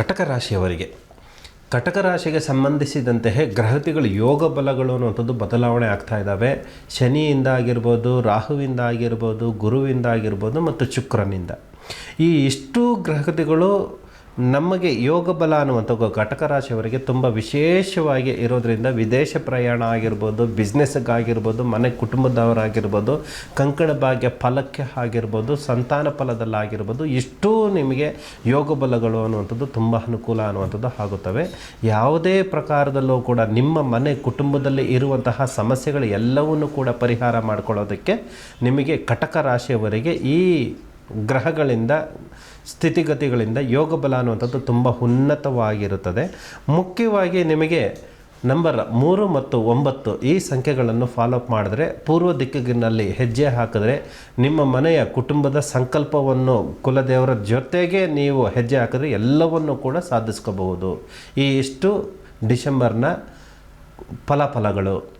ಕಟಕ ರಾಶಿಯವರಿಗೆ. ಕಟಕ ರಾಶಿಗೆ ಸಂಬಂಧಿಸಿದಂತೆ ಗ್ರಹತಿಗಳು, ಯೋಗ ಬಲಗಳು ಅನ್ನುವಂಥದ್ದು ಬದಲಾವಣೆ ಆಗ್ತಾ ಇದ್ದಾವೆ ಶನಿಯಿಂದ ಆಗಿರ್ಬೋದು, ರಾಹುವಿಂದ ಆಗಿರ್ಬೋದು, ಗುರುವಿಂದ ಆಗಿರ್ಬೋದು ಮತ್ತು ಶುಕ್ರನಿಂದ. ಈ ಇಷ್ಟು ಗ್ರಹತಿಗಳು ನಮಗೆ ಯೋಗ ಬಲ ಅನ್ನುವಂಥ ಘಟಕ ರಾಶಿಯವರಿಗೆ ತುಂಬ ವಿಶೇಷವಾಗಿ ಇರೋದ್ರಿಂದ ವಿದೇಶ ಪ್ರಯಾಣ ಆಗಿರ್ಬೋದು ಬಿಸ್ನೆಸ್ಗಾಗಿರ್ಬೋದು ಮನೆ ಕುಟುಂಬದವರಾಗಿರ್ಬೋದು, ಕಂಕಣ ಭಾಗ್ಯ ಫಲಕ್ಕೆ ಆಗಿರ್ಬೋದು, ಸಂತಾನ ಫಲದಲ್ಲಾಗಿರ್ಬೋದು ಇಷ್ಟೂ ನಿಮಗೆ ಯೋಗ ಬಲಗಳು ಅನ್ನುವಂಥದ್ದು ತುಂಬ ಅನುಕೂಲ ಅನ್ನುವಂಥದ್ದು ಆಗುತ್ತವೆ. ಯಾವುದೇ ಪ್ರಕಾರದಲ್ಲೂ ಕೂಡ ನಿಮ್ಮ ಮನೆ ಕುಟುಂಬದಲ್ಲಿ ಇರುವಂತಹ ಸಮಸ್ಯೆಗಳು ಎಲ್ಲವನ್ನೂ ಕೂಡ ಪರಿಹಾರ ಮಾಡಿಕೊಳ್ಳೋದಕ್ಕೆ ನಿಮಗೆ ಕಟಕ ರಾಶಿಯವರಿಗೆ ಈ ಗ್ರಹಗಳಿಂದ, ಸ್ಥಿತಿಗತಿಗಳಿಂದ ಯೋಗ ಬಲ ಅನ್ನುವಂಥದ್ದು ತುಂಬ ಉನ್ನತವಾಗಿರುತ್ತದೆ. ಮುಖ್ಯವಾಗಿ ನಿಮಗೆ ನಂಬರ್ ಮೂರು ಮತ್ತು ಒಂಬತ್ತು ಈ ಸಂಖ್ಯೆಗಳನ್ನು ಫಾಲೋಅಪ್ ಮಾಡಿದ್ರೆ, ಪೂರ್ವ ದಿಕ್ಕಿನಲ್ಲಿ ಹೆಜ್ಜೆ ಹಾಕಿದ್ರೆ ನಿಮ್ಮ ಮನೆಯ ಕುಟುಂಬದ ಸಂಕಲ್ಪವನ್ನು ಕುಲದೇವರ ಜೊತೆಗೆ ನೀವು ಹೆಜ್ಜೆ ಹಾಕಿದ್ರೆ ಎಲ್ಲವನ್ನು ಕೂಡ ಸಾಧಿಸ್ಕೋಬಹುದು. ಈ ಇಷ್ಟು ಡಿಸೆಂಬರ್ನ ಫಲಾಫಲಗಳು.